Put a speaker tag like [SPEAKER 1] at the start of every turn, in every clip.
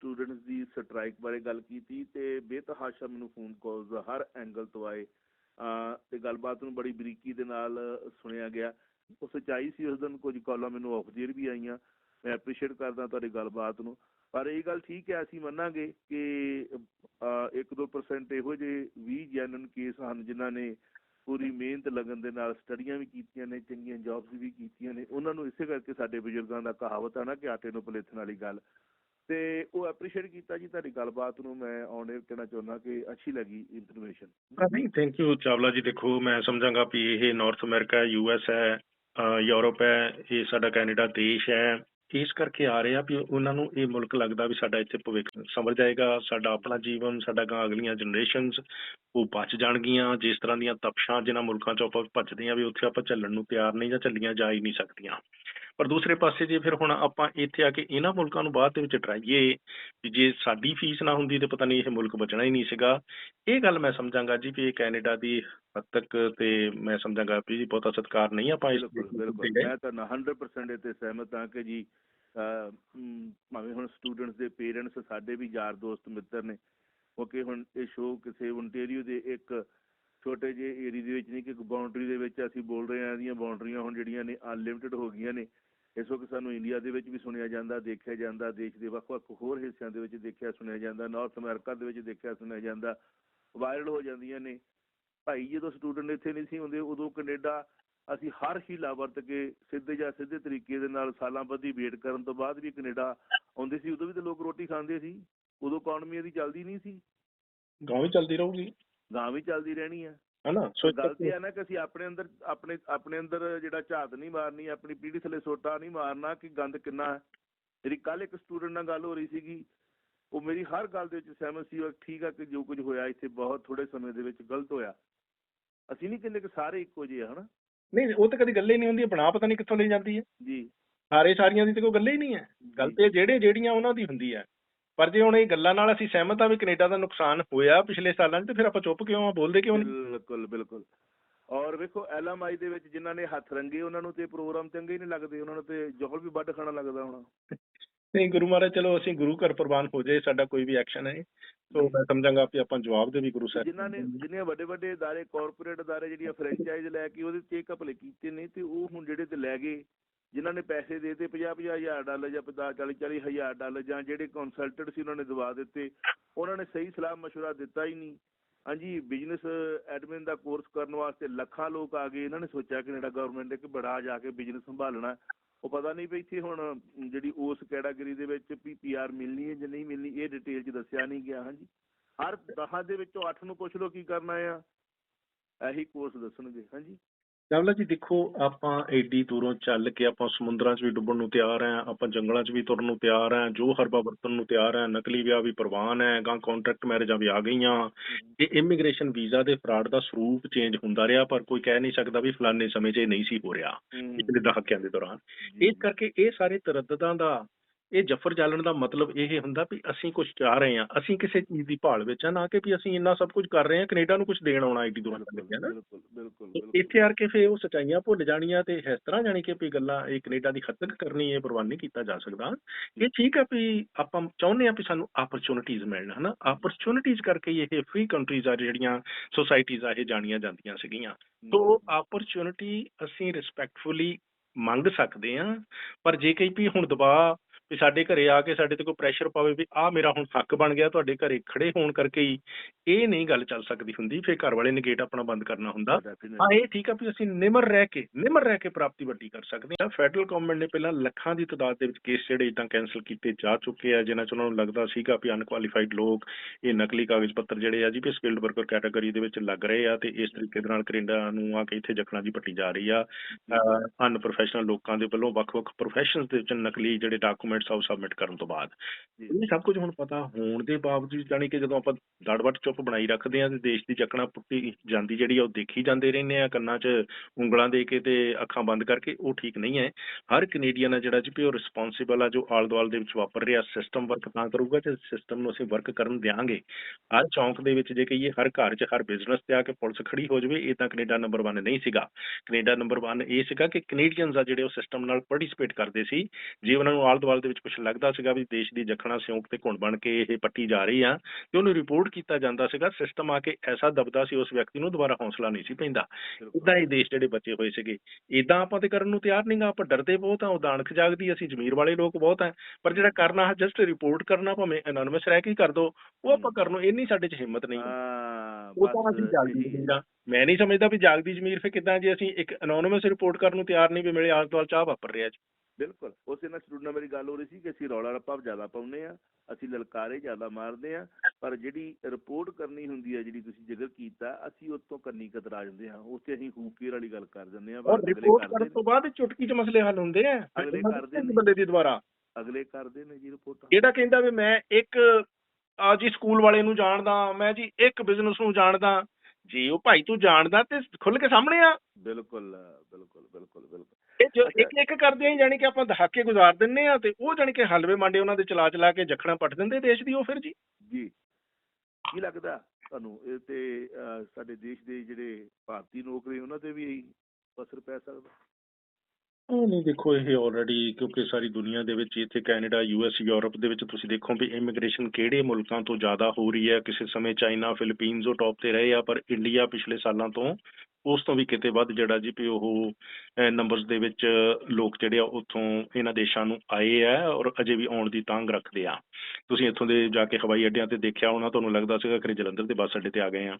[SPEAKER 1] Students ਦੀ strike ਬਾਰੇ ਗੱਲ ਕੀਤੀ ਤੇ ਬੇਤਹਾਸ਼ਾ ਮੈਨੂੰ ਫੋਨ ਕਾਲਸ ਹਰ ਐਂਗਲ ਤੋਂ ਆਏ, ਅਹ ਤੇ ਗੱਲਬਾਤ ਨੂੰ ਬੜੀ ਬਰੀਕੀ ਦੇ ਨਾਲ ਸੁਣਿਆ ਗਿਆ। ਉਹ ਸੱਚਾਈ ਸੀ ਉਸ ਦਿਨ ਕੁਝ ਕਾਲਾਂ ਮੈਨੂੰ ਆਫ ਜੇਰ ਵੀ ਆਈਆਂ। ਮੈਂ ਐਪਰੀਸ਼ੀਏਟ ਕਰਦਾ ਤੁਹਾਡੀ ਗੱਲਬਾਤ ਨੂੰ। ਪਰ ਇਹ ਗੱਲ ਠੀਕ ਹੈ, ਅਸੀਂ ਮੰਨਾਂਗੇ ਕਿ, ਅਹ 1-2% ਇਹੋ ਜਿਹੇ 20 ਜੈਨੂਨ ਕੇਸ ਹਨ ਜਿਨ੍ਹਾਂ ਨੇ ਪੂਰੀ ਮਿਹਨਤ ਲਗਨ ਦੇ ਨਾਲ ਸਟੱਡੀਆਂ ਵੀ ਕੀਤੀਆਂ ਨੇ, ਚੰਗੀਆਂ ਜੌਬਸ ਵੀ ਕੀਤੀਆਂ ਨੇ। ਉਹਨਾਂ ਨੂੰ ਇਸੇ ਕਰਕੇ ਸਾਡੇ ਬਜ਼ੁਰਗਾਂ ਦਾ ਕਹਾਵਤ ਆ ਨਾ ਕਿ ਆਟੇ ਨੂੰ ਪਲੇਥਣ ਵਾਲੀ ਗੱਲ। ਤੇ ਉਹ ਐਪਰੀਸ਼ੀਏਟ ਕੀਤਾ ਜੀ ਤੁਹਾਡੀ ਗੱਲਬਾਤ ਨੂੰ, ਮੈਂ ਆਉਣੇ ਕਹਿਣਾ ਚਾਹੁੰਦਾ ਕਿ ਅੱਛੀ ਲੱਗੀ ਇਨਫੋਰਮੇਸ਼ਨ
[SPEAKER 2] ਨਹੀਂ ਥੈਂਕ ਯੂ ਚਾਵਲਾ ਜੀ, ਦੇਖੋ ਮੈਂ ਸਮਝਾਂਗਾ ਵੀ ਇਹ ਨਾਰਥ ਅਮਰੀਕਾ ਯੂ ਐਸ ਹੈ ਯੂਰਪ ਹੈ, ਇਹ ਸਾਡਾ ਕੈਨੇਡਾ ਦੇਸ਼ ਹੈ। ਇਸ ਕਰਕੇ ਆ ਰਹੇ ਆ ਵੀ ਉਹਨਾਂ ਨੂੰ ਇਹ ਮੁਲਕ ਲੱਗਦਾ ਵੀ ਸਾਡਾ ਇੱਥੇ ਭਵਿੱਖ ਸਮਝ ਜਾਏਗਾ, ਸਾਡਾ ਆਪਣਾ ਜੀਵਨ, ਸਾਡਾ ਗਾਂ ਅਗਲੀਆਂ ਜਨਰੇਸ਼ਨਸ ਉਹ ਬਚ ਜਾਣਗੀਆਂ। ਜਿਸ ਤਰ੍ਹਾਂ ਦੀਆਂ ਤਪਸ਼ਾਂ ਜਿਨ੍ਹਾਂ ਮੁਲਕਾਂ ਚੋਂ ਆਪਾਂ ਭੱਜਦੇ ਆ ਵੀ ਉੱਥੇ ਆਪਾਂ ਚੱਲਣ ਨੂੰ ਤਿਆਰ ਨਹੀਂ ਜਾਂ ਚੱਲੀਆਂ ਜਾ ਹੀ ਨਹੀਂ ਸਕਦੀਆਂ। ਪਰ ਦੂਸਰੇ ਪਾਸੇ ਜੇ ਫਿਰ ਹੁਣ ਆਪਾਂ ਇੱਥੇ ਆ ਕੇ ਇਹਨਾਂ ਮੁਲਕਾਂ ਨੂੰ ਬਾਅਦ ਦੇ ਵਿੱਚ ਡਰਾਈਏ ਜੇ ਸਾਡੀ ਫੀਸ ਨਾ ਹੁੰਦੀ ਤੇ ਪਤਾ ਨਹੀਂ ਇਹ ਮੁਲਕ ਬਚਣਾ ਹੀ ਨਹੀਂ ਸੀਗਾ। ਇਹ ਗੱਲ ਮੈਂ ਸਮਝਾਂਗਾ ਜੀ ਵੀ ਇਹ ਕੈਨੇਡਾ ਦੀ ਹੱਦ ਤੱਕ ਤੇ ਮੈਂ ਸਮਝਾਂਗਾ ਵੀ ਬਹੁਤਾ ਸਤਿਕਾਰ ਨਹੀਂ ਆਪਾਂ ਇਸ
[SPEAKER 1] ਬਿਲਕੁਲ ਮੈਂ ਤਾਂ 100% ਇਹ ਤੇ ਸਹਿਮਤ ਹਾਂ ਕਿ ਜੀ ਭਾਵੇਂ ਹੁਣ ਸਟੂਡੈਂਟਸ ਦੇ ਪੇਰੈਂਟਸ ਸਾਡੇ ਵੀ ਯਾਰ ਦੋਸਤ ਮਿੱਤਰ ਨੇ ਕਿਉਂਕਿ ਹੁਣ ਇਹ ਸ਼ੋਅ ਕਿਸੇ ਓਨਟਾਰੀਓ ਦੇ ਇੱਕ ਛੋਟੇ ਜਿਹੇ ਏਰੀਆ ਦੇ ਵਿੱਚ ਨਹੀਂ ਕਿ ਬਾਉਂਡਰੀ ਦੇ ਵਿੱਚ ਅਸੀਂ ਬੋਲ ਰਹੇ ਹਾਂ ਇਹਦੀਆਂ ਬਾਉਂਡਰੀਆਂ ਹੁਣ ਜਿਹੜੀਆਂ ਨੇ ਅਨਲਿਮਿਟਿਡ ਹੋ ਗਈਆਂ ਨੇ। ਇਸ ਵਕਤ ਸਾਨੂੰ ਇੰਡੀਆ ਦੇ ਵਿੱਚ ਵੀ ਸੁਣਿਆ ਜਾਂਦਾ ਦੇਖਿਆ ਜਾਂਦਾ ਦੇਸ਼ ਦੇ ਵੱਖ-ਵੱਖ ਹੋਰ ਹਿੱਸਿਆਂ ਦੇ ਵਿੱਚ ਦੇਖਿਆ ਸੁਣਿਆ ਜਾਂਦਾ ਨਾਰਥ ਅਮਰੀਕਾ ਦੇ ਵਿੱਚ ਦੇਖਿਆ ਸੁਣਿਆ ਜਾਂਦਾ ਵਾਇਰਲ ਹੋ ਜਾਂਦੀਆਂ ਨੇ। ਭਾਈ ਜਦੋਂ ਸਟੂਡੈਂਟ ਇੱਥੇ ਨਹੀਂ ਸੀ ਹੁੰਦੇ ਉਦੋਂ ਕੈਨੇਡਾ ਅਸੀਂ ਹਰ ਹੀਲਾ ਵਰਤ ਕੇ ਸਿੱਧੇ ਜਾਂ ਸਿੱਧੇ ਤਰੀਕੇ ਦੇ ਨਾਲ ਸਾਲਾਂ ਬੱਧੀ ਵੇਟ ਕਰਨ ਤੋਂ ਬਾਅਦ ਵੀ ਕੈਨੇਡਾ ਆਉਂਦੇ ਸੀ ਉਦੋਂ ਵੀ ਤਾਂ ਲੋਕ ਰੋਟੀ ਖਾਂਦੇ ਸੀ। ਉਦੋਂ ਇਕਨੋਮੀ ਇਹਦੀ ਚੱਲਦੀ ਨਹੀਂ ਸੀ।
[SPEAKER 2] ਗਾਂ ਵੀ ਚੱਲਦੀ ਰਹੂਗੀ।
[SPEAKER 1] ਗਾਂ ਵੀ ਚੱਲਦੀ ਰਹਿਣੀ ਆ।
[SPEAKER 2] ਹਨਾ? ਸੋ
[SPEAKER 1] ਤੇ ਆ ਨਾ ਕਿ ਅਸੀਂ ਆਪਣੇ ਅੰਦਰ ਆਪਣੇ ਆਪਣੇ ਅੰਦਰ ਜਿਹੜਾ ਝਾਤ ਨਹੀਂ ਮਾਰਨੀ ਆਪਣੀ ਪੀੜੀ ਥੱਲੇ ਸੋਟਾ ਨਹੀਂ ਮਾਰਨਾ ਕਿ ਗੰਦ ਕਿੰਨਾ ਹੈ। ਮੇਰੀ ਕੱਲ ਇੱਕ ਸਟੂਡੈਂਟ ਨਾਲ ਗੱਲ ਹੋ ਰਹੀ ਸੀਗੀ। ਉਹ ਮੇਰੀ ਹਰ ਗੱਲ ਦੇ ਵਿੱਚ ਸਹਿਮਤ ਸੀ ਉਹ ਠੀਕ ਆ ਕਿ ਜੋ ਕੁਝ ਹੋਇਆ ਇੱਥੇ ਬਹੁਤ ਥੋੜੇ ਸਮੇਂ ਦੇ ਵਿੱਚ ਗਲਤ ਹੋਇਆ। ਅਸੀਂ ਨਹੀਂ ਕਹਿੰਦੇ ਕਿ ਸਾਰੇ ਇੱਕੋ ਜਿਹੇ ਆ ਹਨਾ?
[SPEAKER 2] ਨਹੀਂ ਉਹ ਤਾਂ ਕਦੀ ਗੱਲ ਹੀ ਨਹੀਂ ਹੁੰਦੀ ਬਣਾ ਪਤਾ ਨਹੀਂ ਕਿੱਥੋਂ ਲਈ ਜਾਂਦੀ ਹੈ।
[SPEAKER 1] ਜੀ।
[SPEAKER 2] ਸਾਰੇ ਸਾਰੀਆਂ ਦੀ ਤੇ ਕੋਈ ਗੱਲ ਹੀ ਨਹੀਂ ਹੈ। ਗੱਲ ਤੇ ਜਿਹੜੇ ਜਿਹੜੀਆਂ ਉਹਨਾਂ ਦੀ ਹੁੰਦੀ ਹੈ। ਪਰ ਜੇ ਹੁਣ ਇਹ ਗੱਲਾਂ ਨਾਲ ਅਸੀਂ ਸਹਿਮਤ ਆ ਵੀ ਕੈਨੇਡਾ ਦਾ ਨੁਕਸਾਨ ਹੋਇਆ ਪਿਛਲੇ ਸਾਲਾਂ 'ਚ ਤੇ ਫਿਰ ਆਪਾਂ ਚੁੱਪ ਕਿਉਂ ਆ ਬੋਲਦੇ ਕਿਉਂ ਨਹੀਂ
[SPEAKER 1] ਬਿਲਕੁਲ ਬਿਲਕੁਲ ਔਰ ਵੇਖੋ ਐਲਐਮਆਈ ਦੇ ਵਿੱਚ ਜਿਨ੍ਹਾਂ ਨੇ ਹੱਥ ਰੰਗੇ ਉਹਨਾਂ ਨੂੰ ਤੇ ਪ੍ਰੋਗਰਾਮ ਚੰਗੇ ਹੀ ਨਹੀਂ ਲੱਗਦੇ ਉਹਨਾਂ ਨੂੰ ਤੇ ਜੋਹਲ ਵੀ ਵੱਢ ਖਾਣਾ ਲੱਗਦਾ ਹੋਣਾ
[SPEAKER 2] ਨਹੀਂ ਗੁਰੂ ਮਹਾਰਾਜ ਚਲੋ ਅਸੀਂ ਗੁਰੂ ਘਰ ਪ੍ਰਵਾਨ ਹੋ ਜਾਏ ਸਾਡਾ ਕੋਈ ਵੀ ਐਕਸ਼ਨ ਹੈ ਸੋ ਮੈਂ ਸਮਝਾਂਗਾ ਵੀ ਆਪਾਂ ਜਵਾਬ ਦੇ ਵੀ ਗੁਰੂ ਸਾਹਿਬ
[SPEAKER 1] ਜਿਨ੍ਹਾਂ ਨੇ ਜਿੰਨੇ ਵੱਡੇ ਵੱਡੇ ادارے ਕਾਰਪੋਰੇਟ ادارے ਜਿਹੜੀਆਂ ਫਰੈਂਚਾਈਜ਼ ਲੈ ਕੇ ਉਹਦੇ ਤੇ ਘਪਲੇ ਕੀਤੇ ਨੇ ਤੇ ਉਹ ਹੁਣ ਜਿਹੜੇ ਤੇ ਲੈ ਗਏ ਜਿਨ੍ਹਾਂ ਨੇ ਪੈਸੇ ਦੇ ਤੇ 50 50 ਹਜ਼ਾਰ ਡਾਲਰ ਜਾਂ 40 40 ਹਜ਼ਾਰ ਡਾਲਰ ਜਾਂ ਜਿਹੜੇ ਕੰਸਲਟੈਂਟ ਸੀ ਉਹਨਾਂ ਨੇ ਦਵਾ ਦਿੱਤੇ, ਉਹਨਾਂ ਨੇ ਸਹੀ ਸਲਾਹ ਮਸ਼ਵਰਾ ਦਿੱਤਾ ਹੀ ਨਹੀਂ। ਹਾਂਜੀ ਬਿਜ਼ਨਸ ਐਡਮਿਨ ਦਾ ਕੋਰਸ ਕਰਨ ਵਾਸਤੇ ਲੱਖਾਂ ਲੋਕ ਆ ਗਏ, ਇਹਨਾਂ ਨੇ ਸੋਚਿਆ ਕੈਨੇਡਾ ਗਵਰਨਮੈਂਟ ਨੇ ਕਿ ਬੜਾ ਜਾ ਕੇ ਬਿਜ਼ਨਸ ਸੰਭਾਲਣਾ। ਉਹ ਪਤਾ ਨਹੀਂ ਵੀ ਇੱਥੇ ਹੁਣ ਜਿਹੜੀ ਉਸ ਕੈਟਾਗਰੀ ਦੇ ਵਿੱਚ ਪੀਪੀਆਰ ਮਿਲਣੀ ਹੈ ਜਾਂ ਨਹੀਂ ਮਿਲਣੀ, ਇਹ ਡਿਟੇਲ 'ਚ ਦੱਸਿਆ ਨਹੀਂ ਗਿਆ, ਹਾਂਜੀ। ਹਰ 10 ਦੇ ਵਿੱਚੋਂ 8 ਨੂੰ ਪੁੱਛ ਲਓ ਕੀ ਕਰਨਾ ਆ, ਇਹੀ ਕੋਰਸ ਦੱਸਣਗੇ, ਹਾਂਜੀ।
[SPEAKER 2] ਚਾਵਲਾ ਜੀ ਦੇਖੋ ਆਪਾਂ ਏਡੀ ਦੂਰੋਂ ਚੱਲ ਕੇ ਆਪਾਂ ਸਮੁੰਦਰਾਂ 'ਚ ਵੀ ਡੁੱਬਣ ਨੂੰ ਤਿਆਰ ਆ ਆਪਾਂ ਜੰਗਲਾਂ 'ਚ ਵੀ ਤੁਰਨ ਨੂੰ ਤਿਆਰ ਆ ਜੋ ਹਰਬਾ ਵਰਤਨ ਨੂੰ ਤਿਆਰ ਆ ਨਕਲੀ ਵਿਆਹ ਵੀ ਪ੍ਰਵਾਨ ਹੈ ਗਾਂ ਕੰਟਰੈਕਟ ਮੈਰਿਜਾਂ ਵੀ ਆ ਗਈਆਂ। ਇਹ ਇਮੀਗ੍ਰੇਸ਼ਨ ਵੀਜ਼ਾ ਦੇ ਫਰਾਡ ਦਾ ਸਰੂਪ ਚੇਂਜ ਹੁੰਦਾ ਰਿਹਾ ਪਰ ਕੋਈ ਕਹਿ ਨਹੀਂ ਸਕਦਾ ਵੀ ਫਲਾਣੇ ਸਮੇਂ 'ਚ ਇਹ ਨਹੀਂ ਸੀ ਹੋ ਰਿਹਾ ਪਿਛਲੇ ਦਹਾਕਿਆਂ ਦੇ ਦੌਰਾਨ। ਇਸ ਕਰਕੇ ਇਹ ਸਾਰੇ ਤਰੱਦਦਾਂ ਦਾ ਇਹ ਜਫਰ ਜਾਲਣ ਦਾ ਮਤਲਬ ਇਹ ਹੁੰਦਾ ਵੀ ਅਸੀਂ ਕੁਝ ਚਾਹ ਰਹੇ ਹਾਂ ਅਸੀਂ ਕਿਸੇ ਚੀਜ਼ ਦੀ ਭਾਲ ਵਿੱਚ ਆ ਨਾ ਕਿ ਵੀ ਅਸੀਂ ਇੰਨਾ ਸਭ ਕੁਝ ਕਰ ਰਹੇ ਹਾਂ ਕੈਨੇਡਾ ਨੂੰ ਕੁਝ ਦੇਣ ਆਉਣਾ ਦੂਰ ਤੱਕ ਲੱਗਿਆ ਨਾ।
[SPEAKER 1] ਬਿਲਕੁਲ ਬਿਲਕੁਲ
[SPEAKER 2] ਤੇ ਇੱਥੇ ਆ ਕੇ ਫੇ ਉਹ ਸਚਾਈਆਂ ਭੁੱਲ ਜਾਣੀਆਂ ਤੇ ਇਸ ਤਰ੍ਹਾਂ ਜਾਣੀ ਕਿ ਵੀ ਗੱਲਾਂ ਇਹ ਕੈਨੇਡਾ ਦੀ ਖਤਕ ਕਰਨੀ ਇਹ ਪ੍ਰਵਾਨ ਨਹੀਂ ਕੀਤਾ ਜਾ ਸਕਦਾ। ਇਹ ਠੀਕ ਹੈ ਵੀ ਆਪਾਂ ਚਾਹੁੰਦੇ ਆ ਵੀ ਸਾਨੂੰ ਆਪਰਚੁਨਿਟੀਜ਼ ਮਿਲਣ ਹਨਾ? ਆਪਰਚੁਨਿਟੀਜ਼ ਕਰਕੇ ਇਹ ਫ੍ਰੀ ਕੰਟਰੀਜ਼ ਆ ਜਿਹੜੀਆਂ ਸੋਸਾਇਟੀਜ਼ ਆ ਇਹ ਜਾਣੀਆਂ ਜਾਂਦੀਆਂ ਸੀਗੀਆਂ। ਤੋ ਆਪਰਚੁਨਿਟੀ ਅਸੀਂ ਰਿਸਪੈਕਟਫੁਲੀ ਮੰਗ ਸਕਦੇ ਆ ਪਰ ਜੇ ਕਈ ਵੀ ਹੁਣ ਦਬਾਅ ਵੀ ਸਾਡੇ ਘਰੇ ਆ ਕੇ ਸਾਡੇ ਤੇ ਕੋਈ ਪ੍ਰੈਸ਼ਰ ਪਾਵੇ ਵੀ ਆ ਮੇਰਾ ਹੁਣ ਹੱਕ ਬਣ ਗਿਆ ਤੁਹਾਡੇ ਘਰੇ ਖੜੇ ਹੋਣ ਕਰਕੇ ਹੀ ਇਹ ਨਹੀਂ ਗੱਲ ਚੱਲ ਸਕਦੀ ਹੁੰਦੀ ਫੇ ਘਰ ਵਾਲੇ ਨੇ ਗੇਟ ਆਪਣਾ ਬੰਦ ਕਰਨਾ ਹੁੰਦਾ। ਹਾਂ ਇਹ ਠੀਕ ਆ ਵੀ ਅਸੀਂ ਨਿਮਰ ਰਹਿ ਕੇ ਨਿਮਰ ਰਹਿ ਕੇ ਪ੍ਰਾਪਤੀ ਵੱਡੀ ਕਰ ਸਕਦੇ ਹਾਂ। ਫੈਡਰਲ ਗਵਰਨਮੈਂਟ ਨੇ ਪਹਿਲਾਂ ਲੱਖਾਂ ਦੀ ਤਾਦਾਦ ਦੇ ਵਿੱਚ ਕੇਸ ਜਿਹੜੇ ਇਦਾਂ ਕੈਨਸਲ ਕੀਤੇ ਜਾ ਚੁੱਕੇ ਆ ਜਿਨ੍ਹਾਂ ਚ ਉਹਨਾਂ ਨੂੰ ਲੱਗਦਾ ਸੀਗਾ ਵੀ ਅਨਕੁਆਲੀਫਾਈਡ ਲੋਕ ਇਹ ਨਕਲੀ ਕਾਗਜ਼ ਪੱਤਰ ਜਿਹੜੇ ਆ ਜੀ ਵੀ ਸਕਿਲਡ ਵਰਕਰ ਕੈਟਾਗਰੀ ਦੇ ਵਿੱਚ ਲੱਗ ਰਹੇ ਆ ਤੇ ਇਸ ਤਰੀਕੇ ਦੇ ਨਾਲ ਕੈਨੇਡਾ ਨੂੰ ਆ ਕੇ ਇੱਥੇ ਜਖਣਾ ਦੀ ਪੱਟੀ ਜਾ ਰਹੀ ਆ। ਅਨਪ੍ਰੋਫੈਸ਼ਨਲ ਲੋਕਾਂ ਦੇ ਵੱਲੋਂ ਵੱਖ-ਵੱਖ ਪ੍ਰੋਫੈਸ਼ਨਸ ਦੇ ਵਿੱਚ ਨਕਲੀ ਜਿਹੜੇ ਡਾਕੂਮੈਂਟਸ ਆ ਉਹ ਸਬਮਿਟ ਕਰਨ ਤੋਂ ਬਾਅਦ। ਇਹ ਸਭ ਕੁਝ ਹੁਣ ਪਤਾ ਹੋਣ ਦੇ ਬਾਵਜੂਦ ਜਾਣੀ ਕਿ ਜਦੋਂ ਆਪਾਂ ਦੜਵਟ ਚੁੱਪ ਬਣਾਈ ਰੱਖਦੇ ਆ ਤੇ ਦੇਸ਼ ਦੀ ਚੱਕਣਾ ਪੁੱਟੀ ਜਾਂਦੀ ਜਿਹੜੀ ਆ ਉਹ ਦੇਖੀ ਜਾਂਦੇ ਰਹਿੰਦੇ ਆ ਕੰਨਾਂ 'ਚ ਉਂਗਲਾਂ ਦੇ ਕੇ ਤੇ ਅੱਖਾਂ ਬੰਦ ਕਰਕੇ ਉਹ ਠੀਕ ਨਹੀਂ ਹੈ। ਹਰ ਕੈਨੇਡੀਅਨ ਆ ਜਿਹੜਾ ਜੀ ਉਹ ਰਿਸਪੌਂਸਿਬਲ ਆ ਜੋ ਆਲ ਦੁਆਲ ਦੇ ਵਿੱਚ ਵਾਪਰ ਰਿਹਾ ਸਿਸਟਮ ਵਰਕ ਤਾਂ ਕਰੂਗਾ ਤੇ ਸਿਸਟਮ ਨੂੰ ਅਸੀਂ ਵਰਕ ਕਰਨ ਦਿਆਂਗੇ। ਹਰ ਚੌਂਕ ਦੇ ਵਿੱਚ ਜੇ ਕਹੀਏ ਹਰ ਘਰ 'ਚ ਹਰ ਬਿਜ਼ਨਸ ਤੇ ਆ ਕੇ ਪੁਲਿਸ ਖੜੀ ਹੋ ਜਾਵੇ ਇਹ ਤਾਂ ਕੈਨੇਡਾ ਨੰਬਰ 1 ਨਹੀਂ ਸੀਗਾ। ਕੈਨੇਡਾ ਨੰਬਰ 1 ਇਹ ਸੀਗਾ ਕਿ ਕੈਨੇਡੀਅਨਸ ਆ ਜਿਹੜੇ ਉਹ ਸਿਸਟਮ ਨਾਲ ਪਾਰਟਿਸਿਪੇਟ ਕਰਦੇ ਸੀ ਜੇ ਉਹਨਾਂ ਨੂੰ ਆਲ ਦੁਆਲ ਦੇ ਵਿੱਚ ਕੁਝ ਲੱਗਦਾ ਸੀਗਾ ਵੀ ਦੇਸ਼ ਦੀ ਜਖਣਾ ਸਿਉਂਕ ਤੇ ਘੁਣ ਬਣ ਕੇ ਇਹ ਪੱਟੀ ਜਾ ਰਹੀ ਆ ਤੇ ਉਹਨੂੰ ਰਿਪੋਰਟ ਕੀਤਾ ਜਾਂਦਾ ਸੀਗਾ ਸਿਸਟਮ ਆ ਕੇ ਐਸਾ ਦਬਦਾ ਸੀ ਉਸ ਵਿਅਕਤੀ ਨੂੰ ਦੁਬਾਰਾ ਹੌਸਲਾ ਨਹੀਂ ਸੀ ਪੈਂਦਾ। ਇਦਾਂ ਹੀ ਦੇਸ਼ ਜਿਹੜੇ ਬੱਚੇ ਹੋਏ ਸੀਗੇ ਇਦਾਂ ਆਪਾਂ ਤੇ ਕਰਨ ਨੂੰ ਤਿਆਰ ਨਹੀਂਗਾ ਆਪਾਂ ਡਰਦੇ ਬਹੁਤ ਆ ਉਹ ਦਾਨਖ ਜਾਗਦੀ ਅਸੀਂ ਜ਼ਮੀਰ ਵਾਲੇ ਲੋਕ ਬਹੁਤ ਆ ਪਰ ਜਿਹੜਾ ਕਰਨਾ ਜਸਟ ਰਿਪੋਰਟ ਕਰਨਾ ਭਾਵੇਂ ਐਨੋਨਿਮਸ ਰਹਿ ਕੇ ਹੀ ਕਰ ਦੋ ਉਹ ਆਪਾਂ ਕਰਨ ਨੂੰ ਇੰਨੀ ਸਾਡੇ 'ਚ ਹਿੰਮਤ ਨਹੀਂ
[SPEAKER 1] ਹਾਂ
[SPEAKER 2] ਉਹ ਤਾਂ ਅਸੀਂ ਜਾਗਦੀ ਜ਼ਮੀਰ ਮੈਂ ਨਹੀਂ ਸਮਝਦਾ ਵੀ ਜਾਗਦੀ ਜ਼ਮੀਰ ਫਿਰ ਕਿਦਾਂ ਜੇ ਅਸੀਂ ਇੱਕ ਐਨੋਨਿਮਸ ਰਿਪੋਰਟ ਕਰਨ ਨੂੰ ਤਿਆਰ ਨਹੀਂ ਵੀ ਮੇਰੇ ਆਸ ਦੁਆਲ ਚਾਹ ਵਾਪਰ ਰਿਹਾ ਜੀ।
[SPEAKER 1] ਬਿਲਕੁਲ ਉਸੇ ਨਾਲ ਸਟੂਡੈਂਟ ਨਾਲ ਮੇਰੀ ਗੱਲ ਹੋ ਰਹੀ ਸੀ ਕਿ ਅਸੀਂ ਰੌਲਾ ਰੱਪਾ ਜ਼ਿਆਦਾ ਪਾਉਂਦੇ ਆ ਅਸੀਂ ਲਲਕਾਰੇ ਜ਼ਿਆਦਾ ਮਾਰਦੇ ਆ ਪਰ ਜਿਹੜੀ ਰਿਪੋਰਟ ਕਰਨੀ ਹੁੰਦੀ ਹੈ ਜਿਹੜੀ ਤੁਸੀਂ ਜ਼ਿਕਰ ਕੀਤਾ ਅਸੀਂ ਉਸ ਤੋਂ ਕੰਨੀ ਕਤਰਾ ਜਾਂਦੇ ਹਾਂ ਉੱਥੇ ਅਸੀਂ ਹੂਕੇਰ ਵਾਲੀ ਗੱਲ ਕਰ ਜਾਂਦੇ ਆ
[SPEAKER 2] ਔਰ ਰਿਪੋਰਟ ਕਰਨ ਤੋਂ ਬਾਅਦ ਚੁਟਕੀ 'ਚ ਮਸਲੇ ਹੱਲ ਹੁੰਦੇ ਆ।
[SPEAKER 1] ਅਗਲੇ ਕਰਦੇ ਨੇ।
[SPEAKER 2] ਬੰਦੇ ਦੀ ਦੁਬਾਰਾ
[SPEAKER 1] ਅਗਲੇ ਕਰਦੇ ਨੇ ਜੀ ਰਿਪੋਰਟਾਂ
[SPEAKER 2] ਜਿਹੜਾ ਕਹਿੰਦਾ ਵੀ ਮੈਂ ਇੱਕ ਆ ਜੀ ਸਕੂਲ ਵਾਲੇ ਨੂੰ ਜਾਣਦਾ ਮੈਂ ਜੀ ਇੱਕ ਬਿਜ਼ਨਸ ਨੂੰ ਜਾਣਦਾ ਜੀ ਉਹ ਭਾਈ ਤੂੰ ਜਾਣਦਾ ਤੇ ਖੁੱਲ ਕੇ ਸਾਹਮਣੇ ਆ।
[SPEAKER 1] ਬਿਲਕੁਲ ਬਿਲਕੁਲ ਬਿਲਕੁਲ ਬਿਲਕੁਲ।
[SPEAKER 2] ਇਹ ਜੋ ਇੱਕ ਇੱਕ ਕਰਦੇ ਆ ਜਾਨੀ ਕਿ ਆਪਾਂ ਦਹਾਕੇ ਗੁਜ਼ਾਰ ਦਿੰਨੇ ਆ ਤੇ ਉਹ ਜਾਨੀ ਕਿ ਹਲਵੇ ਮਾਂਡੇ ਉਹਨਾਂ ਦੇ ਚਲਾ ਚਲਾ ਕੇ ਜਖਣਾ ਪੱਟ ਦਿੰਦੇ ਦੇਸ਼ ਦੀ ਉਹ ਫਿਰ ਜੀ।
[SPEAKER 1] ਜੀ। ਕੀ ਲੱਗਦਾ ਤੁਹਾਨੂੰ ਇਹ ਤੇ ਸਾਡੇ ਦੇਸ਼ ਦੇ ਜਿਹੜੇ ਭਾਰਤੀ ਨੌਕਰੀ ਉਹਨਾਂ ਤੇ ਵੀ ਇਹੀ ਅਸਰ ਪੈ ਸਕਦਾ?
[SPEAKER 2] ਉਹ ਨਹੀਂ ਦੇਖੋ ਇਹ ਆਲਰੇਡੀ ਕਿਉਂਕਿ ਸਾਰੀ ਦੁਨੀਆ ਦੇ ਵਿੱਚ ਇੱਥੇ ਕੈਨੇਡਾ ਯੂਐਸ ਯੂਰਪ ਦੇ ਵਿੱਚ ਤੁਸੀਂ ਦੇਖੋ ਵੀ ਇਮੀਗ੍ਰੇਸ਼ਨ ਕਿਹੜੇ ਮੁਲਕਾਂ ਤੋਂ ਜ਼ਿਆਦਾ ਹੋ ਰਹੀ ਹੈ। ਕਿਸੇ ਸਮੇਂ ਚਾਈਨਾ ਫਿਲੀਪੀਨਜ਼ ਉਹ ਟੌਪ ਤੇ ਰਹੇ ਆ ਪਰ ਇੰਡੀਆ ਪਿਛਲੇ ਸਾਲਾਂ ਤੋਂ ਉਸ ਤੋਂ ਵੀ ਕਿਤੇ ਵੱਧ ਜਿਹੜਾ ਜੀ ਵੀ ਉਹ ਨੰਬਰਸ ਦੇ ਵਿੱਚ ਲੋਕ ਜਿਹੜੇ ਆ ਉੱਥੋਂ ਇਹਨਾਂ ਦੇਸ਼ਾਂ ਨੂੰ ਆਏ ਆ ਔਰ ਅਜੇ ਵੀ ਆਉਣ ਦੀ ਤਾਂਗ ਰੱਖਦੇ ਆ। ਤੁਸੀਂ ਇੱਥੋਂ ਦੇ ਜਾ ਕੇ ਹਵਾਈ ਅੱਡਿਆਂ ਤੇ ਦੇਖਿਆ ਹੋਣਾ ਤੁਹਾਨੂੰ ਲੱਗਦਾ ਸੀਗਾ ਕਿ ਜਲੰਧਰ ਦੇ ਬੱਸ ਅੱਡੇ ਤੇ ਆ ਗਏ ਆ।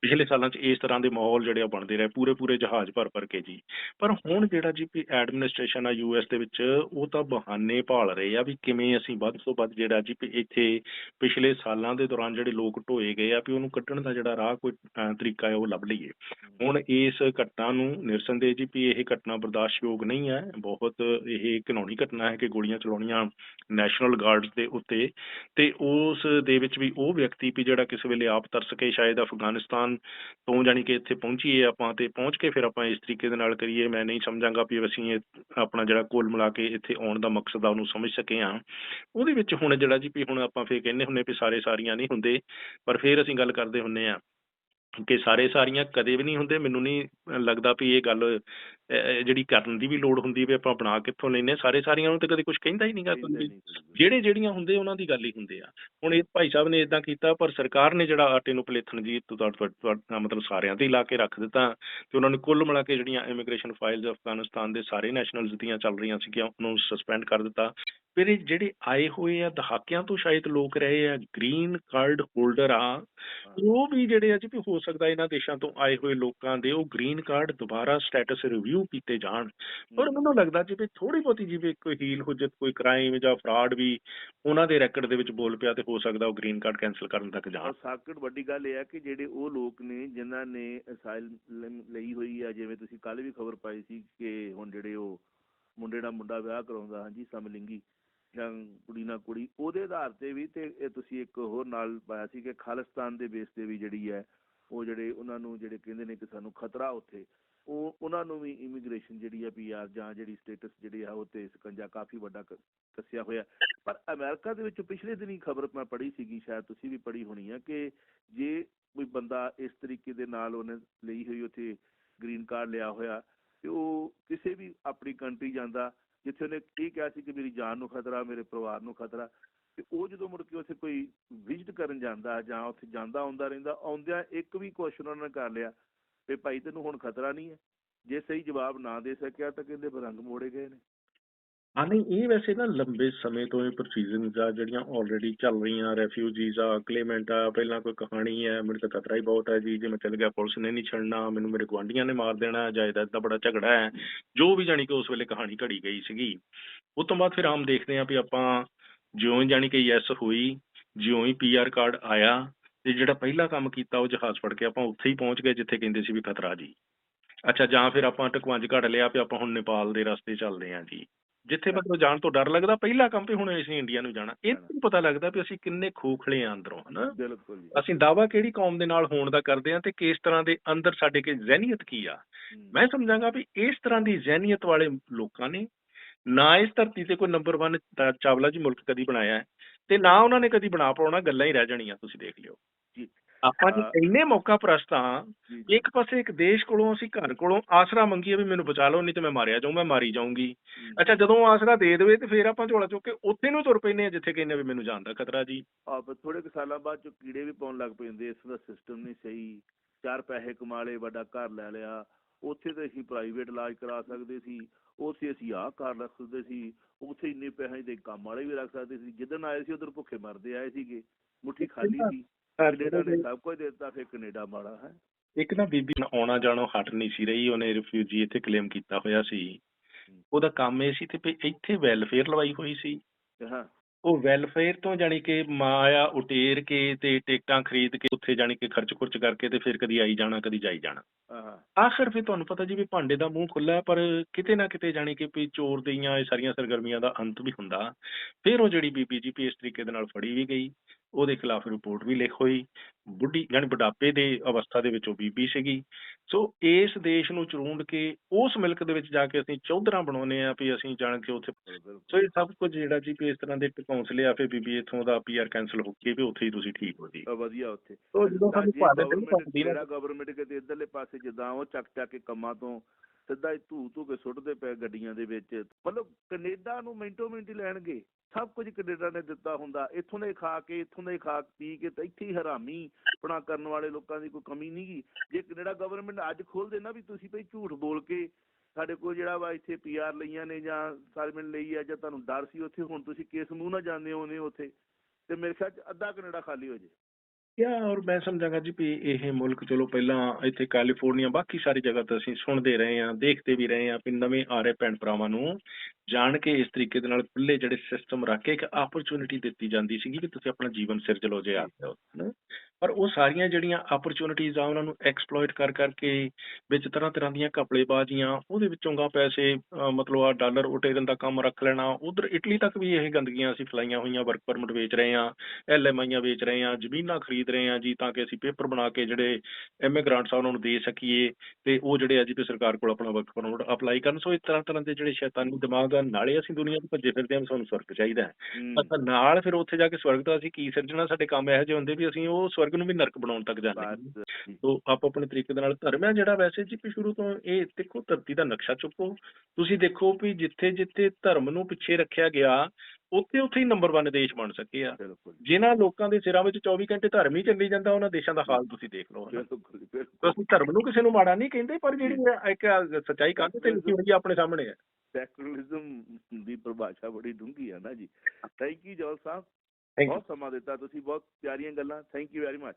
[SPEAKER 2] ਪਿਛਲੇ ਸਾਲਾਂ 'ਚ ਇਸ ਤਰ੍ਹਾਂ ਦੇ ਮਾਹੌਲ ਜਿਹੜੇ ਆ ਬਣਦੇ ਰਹੇ ਪੂਰੇ ਪੂਰੇ ਜਹਾਜ਼ ਭਰ ਭਰ ਕੇ ਜੀ। ਪਰ ਹੁਣ ਜਿਹੜਾ ਜੀ ਵੀ ਐਡਮਿਨਿਸਟ੍ਰੇਸ਼ਨ ਆ ਯੂਐਸ ਦੇ ਵਿੱਚ ਉਹ ਤਾਂ ਬਹਾਨੇ ਭਾਲ ਰਹੇ ਆ ਵੀ ਕਿਵੇਂ ਅਸੀਂ ਵੱਧ ਤੋਂ ਵੱਧ ਜਿਹੜਾ ਜੀ ਵੀ ਇੱਥੇ ਪਿਛਲੇ ਸਾਲਾਂ ਦੇ ਦੌਰਾਨ ਜਿਹੜੇ ਲੋਕ ਢੋਏ ਗਏ ਆ ਵੀ ਉਹਨੂੰ ਕੱਢਣ ਦਾ ਜਿਹੜਾ ਰਾਹ ਕੋਈ ਤਰੀਕਾ ਹੈ ਉਹ ਲੱਭ ਲਈਏ। ਹੁਣ ਇਸ ਘਟਨਾ ਨੂੰ ਨਿਰਸੰਦੇਹ ਜੀ ਵੀ ਇਹ ਘਟਨਾ ਬਰਦਾਸ਼ਤਯੋਗ ਨਹੀਂ ਹੈ। ਬਹੁਤ ਇਹ ਘਿਨੌਣੀ ਘਟਨਾ ਹੈ ਕਿ ਗੋਲੀਆਂ ਚਲਾਉਣੀਆਂ ਨੈਸ਼ਨਲ ਗਾਰਡਸ ਦੇ ਉੱਤੇ ਤੇ ਉਸ ਦੇ ਵਿੱਚ ਵੀ ਉਹ ਵਿਅਕਤੀ ਵੀ ਜਿਹੜਾ ਕਿਸੇ ਵੇਲੇ ਆਪ ਤਰਸ ਕੇ ਸ਼ਾਇਦ ਅਫਗਾਨਿਸਤਾਨ ਤੋਂ ਜਾਣੀ ਕਿ ਇੱਥੇ ਪਹੁੰਚੀਏ ਆਪਾਂ ਤੇ ਪਹੁੰਚ ਕੇ ਫਿਰ ਆਪਾਂ ਇਸ ਤਰੀਕੇ ਦੇ ਨਾਲ ਕਰੀਏ। ਮੈਂ ਨਹੀਂ ਸਮਝਾਂਗਾ ਵੀ ਅਸੀਂ ਆਪਣਾ ਜਿਹੜਾ ਕੋਲ ਮਿਲਾ ਕੇ ਇੱਥੇ ਆਉਣ ਦਾ ਮਕਸਦ ਆ ਉਹਨੂੰ ਸਮਝ ਸਕੇ ਹਾਂ। ਉਹਦੇ ਵਿੱਚ ਹੁਣ ਜਿਹੜਾ ਜੀ ਵੀ ਹੁਣ ਆਪਾਂ ਫੇਰ ਕਹਿੰਦੇ ਹੁੰਨੇ ਵੀ ਸਾਰੇ ਸਾਰੀਆਂ ਨਹੀਂ ਹੁੰਦੇ, ਪਰ ਫੇਰ ਅਸੀਂ ਗੱਲ ਕਰਦੇ ਹੁੰਨੇ ਆ ਕਿ ਸਾਰੇ ਸਾਰੀਆਂ ਕਦੇ ਵੀ ਨਹੀਂ ਹੁੰਦੇ ਮੈਨੂੰ ਨਹੀਂ ਲੱਗਦਾ ਵੀ ਇਹ ਗੱਲ ਜਿਹੜੀ ਕਰਨ ਦੀ ਵੀ ਲੋੜ ਹੁੰਦੀ ਵੀ ਆਪਾਂ ਬਣਾ ਕਿੱਥੋਂ ਲੈਨੇ ਸਾਰੇ ਸਾਰੀਆਂ ਨੂੰ ਤਾਂ ਕਦੇ ਕੁਝ ਕਹਿੰਦਾ ਹੀ ਨਹੀਂਗਾ
[SPEAKER 1] ਕੋਈ।
[SPEAKER 2] ਜਿਹੜੇ ਜਿਹੜੀਆਂ ਹੁੰਦੇ ਉਹਨਾਂ ਦੀ ਗੱਲ ਹੀ ਹੁੰਦੇ ਆ। ਹੁਣ ਇਹ ਭਾਈ ਸਾਹਿਬ ਨੇ ਇਦਾਂ ਕੀਤਾ ਪਰ ਸਰਕਾਰ ਨੇ ਜਿਹੜਾ ਆਟੇ ਨੂੰ ਪਲੇਥਣ ਜੀ ਮਤਲਬ ਸਾਰਿਆਂ ਤੇ ਲਾ ਕੇ ਰੱਖ ਦਿੱਤਾ ਤੇ ਉਹਨਾਂ ਨੇ ਕੁੱਲ ਮਿਲਾ ਕੇ ਜਿਹੜੀਆਂ ਇਮੀਗ੍ਰੇਸ਼ਨ ਫਾਈਲਸ ਅਫਗਾਨਿਸਤਾਨ ਦੇ ਸਾਰੇ ਨੈਸ਼ਨਲਸ ਦੀਆਂ ਚੱਲ ਰਹੀਆਂ ਸੀਗੀਆਂ ਉਹਨਾਂ ਨੂੰ ਸਸਪੈਂਡ ਕਰ ਦਿੱਤਾ। ਫਿਰ ਇਹ ਜਿਹੜੇ ਆਏ ਹੋਏ ਆ ਦਹਾਕਿਆਂ ਤੋਂ ਸ਼ਾਇਦ ਲੋਕ ਰਹੇ ਆ ਗ੍ਰੀਨ ਕਾਰਡ ਹੋਲਡਰ ਆ ਉਹ ਵੀ ਜਿਹੜੇ ਆ ਜੀ ਵੀ ਹੋ ਸਕਦਾ ਇਹਨਾਂ ਦੇਸ਼ਾਂ ਤੋਂ ਆਏ ਹੋਏ ਲੋਕਾਂ ਦੇ ਉਹ ਗ੍ਰੀਨ ਕਾਰਡ ਦੁਬਾਰਾ ਸਟੇਟਸ ਰਿਵਿਊ ਕੀਤੇ ਜਾਣ। ਪਰ ਮੈਨੂੰ ਲੱਗਦਾ ਜਿਵੇਂ ਥੋੜੀ ਬਹੁਤੀ ਜਿਵੇਂ ਕੋਈ ਹੀਲ ਹੁਜਤ ਕੋਈ ਕ੍ਰਾਈਮ ਜਾਂ ਫਰਾਡ ਵੀ ਉਹਨਾਂ ਦੇ ਰੈਕੋਰਡ ਦੇ ਵਿੱਚ ਬੋਲ ਪਿਆ ਤੇ ਹੋ ਸਕਦਾ ਉਹ ਗ੍ਰੀਨ ਕਾਰਡ ਕੈਨਸਲ ਕਰਨ ਤੱਕ ਜਾਣ।
[SPEAKER 1] ਸਾਕਟ ਵੱਡੀ ਗੱਲ ਇਹ ਹੈ ਕਿ ਜਿਹੜੇ ਉਹ ਲੋਕ ਨੇ ਜਿਨ੍ਹਾਂ ਨੇ ਅਸਾਈਲਮ ਲਈ ਹੋਈ ਆ ਜਿਵੇਂ ਤੁਸੀਂ ਕੱਲ ਵੀ ਖਬਰ ਪਾਈ ਸੀ ਕਿ ਹੁਣ ਜਿਹੜੇ ਉਹ ਮੁੰਡੇ ਦਾ ਮੁੰਡਾ ਵਿਆਹ ਕਰਾਉਂਦਾ ਹਾਂਜੀ ਸਮਲਿੰਗੀ ਜਾਂ ਕੁੜੀ ਨਾ ਕੁੜੀ, ਉਹਦੇ ਆਧਾਰ ਤੇ ਵੀ ਤੇ ਤੁਸੀਂ ਇੱਕ ਹੋਰ ਨਾਲ ਪਾਇਆ ਸੀ ਕਿ ਖਾਲਿਸਤਾਨ ਦੇ ਬੇਸ ਤੇ ਵੀ ਜਿਹੜੀ ਹੈ, ਉਹ ਜਿਹੜੇ ਉਹਨਾਂ ਨੂੰ ਜਿਹੜੇ ਕਹਿੰਦੇ ਨੇ ਕਿ ਸਾਨੂੰ ਖਤਰਾ ਉੱਥੇ, ਉਹ ਉਹਨਾਂ ਨੂੰ ਵੀ ਇਮੀਗ੍ਰੇਸ਼ਨ ਜਿਹੜੀ ਆ ਪੀਆਰ ਜਾਂ ਜਿਹੜੀ ਸਟੇਟਸ ਜਿਹੜੀ ਆ, ਉਹ ਤੇ ਸਕੰਜਾ ਕਾਫੀ ਵੱਡਾ ਕੱਸਿਆ ਹੋਇਆ। ਪਰ ਅਮਰੀਕਾ ਦੇ ਵਿੱਚ ਪਿਛਲੇ ਦਿਨੀ ਖਬਰ ਮੈਂ ਪੜ੍ਹੀ ਸੀਗੀ, ਸ਼ਾਇਦ ਤੁਸੀਂ ਵੀ ਪੜ੍ਹੀ ਹੋਣੀ ਆ, ਕਿ ਜੇ ਕੋਈ ਬੰਦਾ ਇਸ ਤਰੀਕੇ ਦੇ ਨਾਲ ਉਹਨੇ ਲਈ ਹੋਈ ਉੱਥੇ ਗ੍ਰੀਨ ਕਾਰਡ ਲਿਆ ਹੋਇਆ, ਤੇ ਉਹ ਕਿਸੇ ਵੀ ਆਪਣੀ ਕੰਟਰੀ ਜਾਂਦਾ ਜਿੱਥੇ ਉਹਨੇ ਇਹ ਕਿਹਾ ਸੀ ਕਿ ਮੇਰੀ ਜਾਨ ਨੂੰ ਖਤਰਾ, ਮੇਰੇ ਪਰਿਵਾਰ ਨੂੰ ਖਤਰਾ, ਤੇ ਉਹ ਜਦੋਂ ਮੁੜ ਕੇ ਉੱਥੇ ਕੋਈ ਵਿਜ਼ਿਟ ਕਰਨ ਜਾਂਦਾ ਜਾਂ ਉੱਥੇ ਜਾਂਦਾ, ਆਉਂਦਾ ਰਹਿੰਦਾ, ਆਉਂਦਿਆਂ ਇੱਕ ਵੀ ਕੁਐਸਚਨ ਉਹਨਾਂ ਨੇ ਕਰ ਲਿਆ ਵੀ ਭਾਈ ਤੈਨੂੰ ਹੁਣ ਖਤਰਾ ਨਹੀਂ ਹੈ। ਜੇ ਸਹੀ ਜਵਾਬ ਨਾ ਦੇ ਸਕਿਆ ਤਾਂ ਕਹਿੰਦੇ ਫਿਰ ਮੋੜੇ ਗਏ ਨੇ।
[SPEAKER 2] ਹਾਂ, ਨਹੀਂ, ਇਹ ਵੈਸੇ ਨਾ ਲੰਬੇ ਸਮੇਂ ਤੋਂ ਇਹ ਪ੍ਰੋਸੀਜਰਸ ਆ, ਜਿਹੜੀਆਂ ਆਲਰੇਡੀ ਚੱਲ ਰਹੀਆਂ ਰੈਫਿਊਜੀਜ਼ ਆ ਕਲੇਮੈਂਟ ਆ, ਪਹਿਲਾਂ ਕੋਈ ਕਹਾਣੀ ਹੈ, ਮੈਨੂੰ ਤਾਂ ਖਤਰਾ ਹੀ ਬਹੁਤ ਹੈ ਜੀ, ਜੇ ਮੈਂ ਚੱਲ ਗਿਆ ਪੁਲਿਸ ਨੇ ਨਹੀਂ ਛੱਡਣਾ, ਮੈਨੂੰ ਮੇਰੇ ਗੁਆਂਢੀਆਂ ਨੇ ਮਾਰ ਦੇਣਾ, ਜਾਇਦਾਦ ਦਾ ਬੜਾ ਝਗੜਾ ਹੈ, ਜੋ ਵੀ ਜਾਣੀ ਕਿ ਉਸ ਵੇਲੇ ਕਹਾਣੀ ਘੜੀ ਗਈ ਸੀਗੀ। ਉਸ ਤੋਂ ਬਾਅਦ ਫਿਰ ਆਮ ਦੇਖਦੇ ਆ ਵੀ ਆਪਾਂ ਜਿਉਂ ਹੀ ਜਾਣੀ ਕਿ ਯੈਸ ਹੋਈ, ਜਿਉਂ ਹੀ ਪੀਆਰ ਕਾਰਡ ਆਇਆ, ਤੇ ਜਿਹੜਾ ਪਹਿਲਾ ਕੰਮ ਕੀਤਾ ਉਹ ਜਹਾਜ਼ ਫੜ ਕੇ ਆਪਾਂ ਉੱਥੇ ਹੀ ਪਹੁੰਚ ਗਏ, ਜਿੱਥੇ ਕਹਿੰਦੇ ਸੀ ਵੀ ਖਤਰਾ ਜੀ। ਅੱਛਾ, ਜਾਂ ਫਿਰ ਆਪਾਂ ਟਕਵੰਜ ਘੜ ਲਿਆ ਵੀ ਆਪਾਂ ਹੁਣ ਨੇਪਾਲ ਦੇ ਰਸਤੇ ਚੱਲਦੇ ਆਂ ਜੀ। ਜਿੱਥੇ ਮਤਲਬ ਜਾਣ ਤੋਂ ਡਰ ਲੱਗਦਾ ਪਹਿਲਾ ਕੰਮ ਵੀ ਹੁਣ ਅਸੀਂ ਇੰਡੀਆ ਨੂੰ ਜਾਣਾ। ਇਹ ਤੋਂ ਪਤਾ ਲੱਗਦਾ ਵੀ ਅਸੀਂ ਕਿੰਨੇ ਖੋਖਲੇ ਆਂ ਅੰਦਰੋਂ ਹਨਾ?
[SPEAKER 1] ਬਿਲਕੁਲ ਜੀ।
[SPEAKER 2] ਅਸੀਂ ਦਾਵਾ ਕਿਹੜੀ ਕੌਮ ਦੇ ਨਾਲ ਹੋਣ ਦਾ ਕਰਦੇ ਆਂ ਤੇ ਕਿਸ ਤਰ੍ਹਾਂ ਦੇ ਅੰਦਰ ਸਾਡੇ ਕੇ ਜ਼ਹਿਨੀਅਤ ਕੀ ਆ? ਮੈਂ ਸਮਝਾਂਗਾ ਵੀ ਇਸ ਤਰ੍ਹਾਂ ਦੀ ਜ਼ਹਿਨੀਅਤ ਵਾਲੇ ਲੋਕਾਂ ਨੇ ਨਾ ਇਸ ਧਰਤੀ ਤੇ ਕੋਈ ਨੰਬਰ 1 ਚਾਵਲਾ ਜੀ ਮੁਲਕ ਕਦੀ ਬਣਾਇਆ ਤੇ ਨਾ ਉਹਨਾਂ ਨੇ ਕਦੀ ਬਣਾ ਪਾਉਣਾ ਗੱਲਾਂ ਹੀ ਰਹਿ ਜਾਣੀਆਂ ਤੁਸੀਂ ਦੇਖ ਲਿਓ। ਆਪਾਂ ਜੀ। ਇੰਨੇ ਮੌਕਾ ਪ੍ਰਸਤ ਹਾਂ
[SPEAKER 1] ਜੀ ਜੀ।
[SPEAKER 2] ਇੱਕ ਪਾਸੇ ਇੱਕ ਦੇਸ਼ ਕੋਲੋਂ ਅਸੀਂ ਘਰ ਕੋਲੋਂ ਆਸਰਾ ਮੰਗੀਏ ਵੀ ਮੈਨੂੰ ਬਚਾ ਲਓ ਨਹੀਂ ਤੇ ਮੈਂ ਮਾਰਿਆ ਜਾਊਂ ਮੈਂ ਮਾਰੀ ਜਾਊਂਗੀ। ਅੱਛਾ ਜਦੋਂ ਆਸਰਾ ਦੇ ਦੇਵੇ ਤੇ ਫਿਰ ਆਪਾਂ ਝੋਲਾ ਚੁੱਕ ਕੇ ਉੱਥੇ ਨੂੰ ਤੁਰ ਪੈਂਦੇ ਆ ਜਿੱਥੇ ਕਹਿੰਦੇ ਵੀ ਮੈਨੂੰ ਜਾਣ ਦਾ ਖਤਰਾ ਜੀ।
[SPEAKER 1] ਆ ਥੋੜੇ ਕੁ ਸਾਲਾਂ ਬਾਅਦ ਚ ਕੀੜੇ ਵੀ ਪਾਉਣ ਲੱਗ ਪੈਂਦੇ ਇਸ ਦਾ ਸਿਸਟਮ ਨਹੀਂ ਸਹੀ। ਚਾਰ ਪੈਸੇ ਕਮਾ ਲਏ ਵੱਡਾ ਘਰ ਲੈ ਲਿਆ। ਉੱਥੇ ਤੇ ਅਸੀਂ ਪ੍ਰਾਈਵੇਟ ਇਲਾਜ ਕਰਾ ਸਕਦੇ ਸੀ ਉੱਥੇ ਅਸੀਂ ਆਹ ਘਰ ਰੱਖ ਸਕਦੇ ਸੀ ਉੱਥੇ ਇੰਨੇ ਪੈਸੇ ਦੇ ਕੰਮ ਵਾਲੇ ਵੀ ਰੱਖ ਸਕਦੇ ਸੀ। ਜਿੱਦਣ ਆਏ ਸੀ ਉਧਰ ਭੁੱਖੇ ਮਰਦੇ ਆਏ ਸੀਗੇ ਮੁੱਠੀ ਖਾਲੀ ਸੀ। ਕੈਨੇਡਾ ਨੇ ਸਭ ਕੁਝ ਦਿੱਤਾ ਫਿਰ ਕੈਨੇਡਾ ਮਾੜਾ ਹੈ।
[SPEAKER 2] ਇੱਕ ਨਾ ਬੀਬੀ ਨੂੰ ਆਉਣਾ ਜਾਣੋਂ ਹਟ ਨਹੀਂ ਸੀ ਰਹੀ ਉਹਨੇ ਰਿਫਿਊਜੀ ਇੱਥੇ ਕਲੇਮ ਕੀਤਾ ਹੋਇਆ ਸੀ। ਉਹਦਾ ਕੰਮ ਇਹ ਸੀ ਤੇ ਇੱਥੇ ਵੈਲਫੇਅਰ ਲਵਾਈ ਹੋਈ ਸੀ।
[SPEAKER 1] ਹਾਂ।
[SPEAKER 2] ਉਹ ਵੈਲਫੇਅਰ ਤੋਂ ਜਾਣੀ ਕਿ ਮਾਇਆ ਉਟੇਰ ਕੇ ਤੇ ਟਿਕਟਾਂ ਖਰੀਦ ਕੇ ਉੱਥੇ ਜਾਣੀ ਕਿ ਖਰਚ ਖੁਰਚ ਕਰਕੇ ਤੇ ਫਿਰ ਕਦੀ ਆਈ ਜਾਣਾ ਕਦੀ ਜਾਈ ਜਾਣਾ। ਆਖਰ ਫਿਰ ਤੁਹਾਨੂੰ ਪਤਾ ਜੀ ਵੀ ਭਾਂਡੇ ਦਾ ਮੂੰਹ ਖੁੱਲਾ ਪਰ ਕਿਤੇ ਨਾ ਕਿਤੇ ਜਾਣੀ ਕਿ ਵੀ ਚੋਰ ਦੀਆਂ ਇਹ ਸਾਰੀਆਂ ਸਰਗਰਮੀਆਂ ਦਾ ਅੰਤ ਵੀ ਹੁੰਦਾ। ਫਿਰ ਉਹ ਜਿਹੜੀ ਬੀਬੀ ਜੀ ਵੀ ਇਸ ਤਰੀਕੇ ਦੇ ਨਾਲ ਫੜੀ ਵੀ ਗਈ। ਉਹਦੇ ਖਿਲਾਫ ਰਿਪੋਰਟ ਵੀ ਲਿਖ ਹੋਈ ਬੁੱਢੀ ਜਾਣੀ ਬੁਢਾਪੇ ਦੇ ਅਵਸਥਾ ਦੇ ਵਿੱਚ ਉਹ ਬੀਬੀ ਸੀਗੀ। ਸੋ ਇਸ ਦੇਸ਼ ਨੂੰ ਚਰੂੰਡ ਕੇ ਉਸ ਮਿਲਕ ਦੇ ਵਿੱਚ ਜਾ ਕੇ ਅਸੀਂ ਚੌਧਰਾਂ ਬਣਾਉਨੇ ਆ ਵੀ ਅਸੀਂ ਜਾਣ ਕੇ ਉੱਥੇ ਸੋ ਇਹ ਸਭ ਕੁਝ ਜਿਹੜਾ ਜੀ ਇਸ ਤਰ੍ਹਾਂ ਦੇ ਕੌਂਸਲੇ ਆ ਫਿਰ ਬੀਬੀ ਇੱਥੋਂ ਦਾ ਪੀਆਰ ਕੈਨਸਲ ਹੋ ਕੇ ਵੀ ਉੱਥੇ ਹੀ ਤੁਸੀਂ ਠੀਕ ਹੋ ਜੀ।
[SPEAKER 1] ਵਧੀਆ ਉੱਥੇ।
[SPEAKER 2] ਸੋ ਜਦੋਂ ਸਾਨੂੰ ਭਾਰਤ ਦੇ
[SPEAKER 1] ਗਵਰਨਮੈਂਟ ਕਿਤੇ ਇਧਰਲੇ ਪਾਸੇ ਜਿੱਦਾਂ ਉਹ ਚੱਕ ਚੱਕ ਕੇ ਕੰਮਾਂ ਤੋਂ ਸਿੱਧਾ ਹੀ ਧੂ ਧੂ ਕੇ ਸੁੱਟਦੇ ਪਏ ਗੱਡੀਆਂ ਦੇ ਵਿੱਚ। ਮਤਲਬ ਕੈਨੇਡਾ ਨੂੰ ਮਿੰਟੋ ਮਿੰਟ ਹੀ ਲੈਣਗੇ। ਸਭ ਕੁਝ ਕੈਨੇਡਾ ਨੇ ਦਿੱਤਾ ਹੁੰਦਾ। ਇੱਥੋਂ ਦੇ ਖਾ ਕੇ, ਇੱਥੋਂ ਦੇ ਖਾ ਪੀ ਕੇ ਤੇ ਇੱਥੇ ਹੀ ਹਰਾਮੀ ਪਣਾ ਕਰਨ ਵਾਲੇ ਲੋਕਾਂ ਦੀ ਕੋਈ ਕਮੀ ਨਹੀਂਗੀ ਜੇ ਕੈਨੇਡਾ ਗਵਰਨਮੈਂਟ ਅੱਜ ਖੋਲ ਦੇ ਨਾ ਵੀ ਤੁਸੀਂ ਭਈ ਝੂਠ ਬੋਲ ਕੇ ਸਾਡੇ ਕੋਲ ਜਿਹੜਾ ਵਾ ਇੱਥੇ ਪੀਆਰ ਲਈਆਂ ਨੇ ਜਾਂ ਸਾਲਮਨ ਲਈ ਆ ਜਾਂ ਤੁਹਾਨੂੰ ਡਰ ਸੀ ਉੱਥੇ, ਹੁਣ ਤੁਸੀਂ ਕੇਸ ਮੂੰਹ ਨਾ ਜਾਂਦੇ ਹੋ ਉੱਥੇ। ਤੇ ਮੇਰੇ ਖਿਆਲ ਚ ਅੱਧਾ ਕੈਨੇਡਾ ਖਾਲੀ ਹੋ ਜੇ।
[SPEAKER 2] ਯਾ ਔਰ ਮੈਂ ਸਮਝਾਂਗਾ ਜੀ ਵੀ ਇਹ ਮੁਲਕ ਚਲੋ ਪਹਿਲਾਂ ਇੱਥੇ ਕੈਲੀਫੋਰਨੀਆ ਬਾਕੀ ਸਾਰੀ ਜਗ੍ਹਾ ਤੇ ਅਸੀਂ ਸੁਣਦੇ ਰਹੇ ਹਾਂ ਦੇਖਦੇ ਵੀ ਰਹੇ ਹਾਂ ਵੀ ਨਵੇਂ ਆ ਰਹੇ ਭੈਣ ਭਰਾਵਾਂ ਨੂੰ ਜਾਣ ਕੇ ਇਸ ਤਰੀਕੇ ਦੇ ਨਾਲ ਖੁੱਲੇ ਜਿਹੜੇ ਸਿਸਟਮ ਰੱਖ ਕੇ ਇੱਕ ਆਪਰਚੁਨਿਟੀ ਦਿੱਤੀ ਜਾਂਦੀ ਸੀਗੀ ਕਿ ਤੁਸੀਂ ਆਪਣਾ ਜੀਵਨ ਸਿਰਜ ਲਓ ਜੇ ਆਉਂਦੇ ਹੋ ਹਨਾ। ਪਰ ਉਹ ਸਾਰੀਆਂ ਜਿਹੜੀਆਂ ਆਪਰਚੁਨਿਟੀਜ਼ ਆ ਉਹਨਾਂ ਨੂੰ ਐਕਸਪਲੋਇਟ ਕਰ ਕਰਕੇ ਵਿੱਚ ਤਰ੍ਹਾਂ ਤਰ੍ਹਾਂ ਦੀਆਂ ਘਪਲੇਬਾਜ਼ੀਆਂ ਉਹਦੇ ਵਿੱਚੋਂ ਗਾ ਪੈਸੇ ਅਹ ਮਤਲਬ ਆ ਡਾਲਰ ਉਟੇਰਨ ਦਾ ਕੰਮ ਰੱਖ ਲੈਣਾ ਉਧਰ ਇਟਲੀ ਤੱਕ ਵੀ ਇਹ ਗੰਦਗੀਆਂ ਅਸੀਂ ਫਲਾਈਆਂ ਹੋਈਆਂ ਵਰਕ ਪਰਮਿਟ ਵੇਚ ਰਹੇ ਹਾਂ ਐਲਐਮਆਈਆਂ ਵੇਚ ਰਹੇ ਹਾਂ ਜ਼ਮੀਨਾਂ ਖਰੀਦ ਰਹੇ ਹਾਂ ਜੀ ਤਾਂ ਕਿ ਅਸੀਂ ਪੇਪਰ ਬਣਾ ਕੇ ਜਿਹੜੇ ਇਮੀਗ੍ਰੈਂਟਸ ਆ ਉਹਨਾਂ ਨੂੰ ਦੇ ਸਕੀਏ ਤੇ ਉਹ ਜਿਹੜੇ ਅੱਜ ਵੀ ਸਰਕਾਰ ਕੋਲ ਆਪਣਾ ਵਰਕ ਪਰਮਿਟ ਅਪਲਾਈ ਕਰਨ। ਸੋ ਇਸ ਤਰ੍ਹਾਂ ਤਰ੍ਹਾਂ ਦੇ ਜਿਹੜੇ ਸ਼ੈਤਾਨੀ ਦਿਮਾਗ ਆ ਨਾਲੇ ਅਸੀਂ ਦੁਨੀਆ ਤੋਂ ਭੱਜੇ ਫਿਰਦੇ ਹਾਂ ਸਾਨੂੰ ਸਵਰਗ ਚਾਹੀਦਾ ਹੈ। ਅੱਛਾ ਨਾਲ ਫਿਰ ਉੱਥੇ ਜਾ ਕੇ ਸਵਰਗ ਦਾ ਅਸੀਂ ਕੀ ਸਿਰਜਣਾ? ਸਾਡੇ ਕੰਮ ਇਹੋ ਜਿਹੇ ਹੁੰਦੇ ਵੀ ਅਸੀਂ ਉਹ ਸਵਰਗ ਨੂੰ ਵੀ ਨਰਕ ਬਣਾਉਣ ਤੱਕ ਜਾਂਦੇ। ਸੋ ਆਪੋ ਆਪਣੇ ਤਰੀਕੇ ਦੇ ਨਾਲ ਧਰਮ ਹੈ ਜਿਹੜਾ ਵੈਸੇ ਜੀ ਵੀ ਸ਼ੁਰੂ ਤੋਂ ਇਹ ਦੇਖੋ ਧਰਤੀ ਦਾ ਨਕਸ਼ਾ ਚੁੱਕੋ। ਤੁਸੀਂ ਦੇਖੋ ਵੀ ਜਿੱਥੇ ਜਿੱਥੇ ਧਰਮ ਨੂੰ ਪਿੱਛੇ ਰੱਖਿਆ ਗਿਆ ਉੱਥੇ ਉੱਥੇ ਹੀ ਨੰਬਰ 1 ਦੇਸ਼ ਬਣ ਸਕੇ ਆ। ਜਿਨ੍ਹਾਂ ਲੋਕਾਂ ਦੇ ਸਿਰਾਂ ਵਿੱਚ 24 ਘੰਟੇ ਧਰਮ ਹੀ ਚੱਲੀ ਜਾਂਦਾ ਉਹਨਾਂ ਦੇਸ਼ਾਂ ਦਾ ਹਾਲ ਤੁਸੀਂ ਦੇਖ ਲਓ। ਤੁਸੀਂ ਧਰਮ ਨੂੰ ਕਿਸੇ ਨੂੰ ਮਾੜਾ ਨਹੀਂ ਕਹਿੰਦੇ ਪਰ ਜਿਹੜੀ ਇੱਕ ਸੱਚਾਈ ਕੰਧ ਤੇ ਲਿਖੀ ਹੋਈ ਆਪਣੇ ਸਾਹਮਣੇ ਹੈ
[SPEAKER 1] ਸੈਕੂਲਰਿਜ਼ਮ ਦੀ ਪਰਿਭਾਸ਼ਾ ਬੜੀ ਡੂੰਘੀ ਆ ਨਾ ਜੀ। ਥੈਂਕ ਯੂ ਜੋਲ ਸਾਹਿਬ ਬਹੁਤ ਸਮਾਂ ਦਿੱਤਾ ਤੁਸੀਂ ਬਹੁਤ ਪਿਆਰੀਆਂ ਗੱਲਾਂ ਥੈਂਕ ਯੂ ਵੈਰੀ ਮੱਚ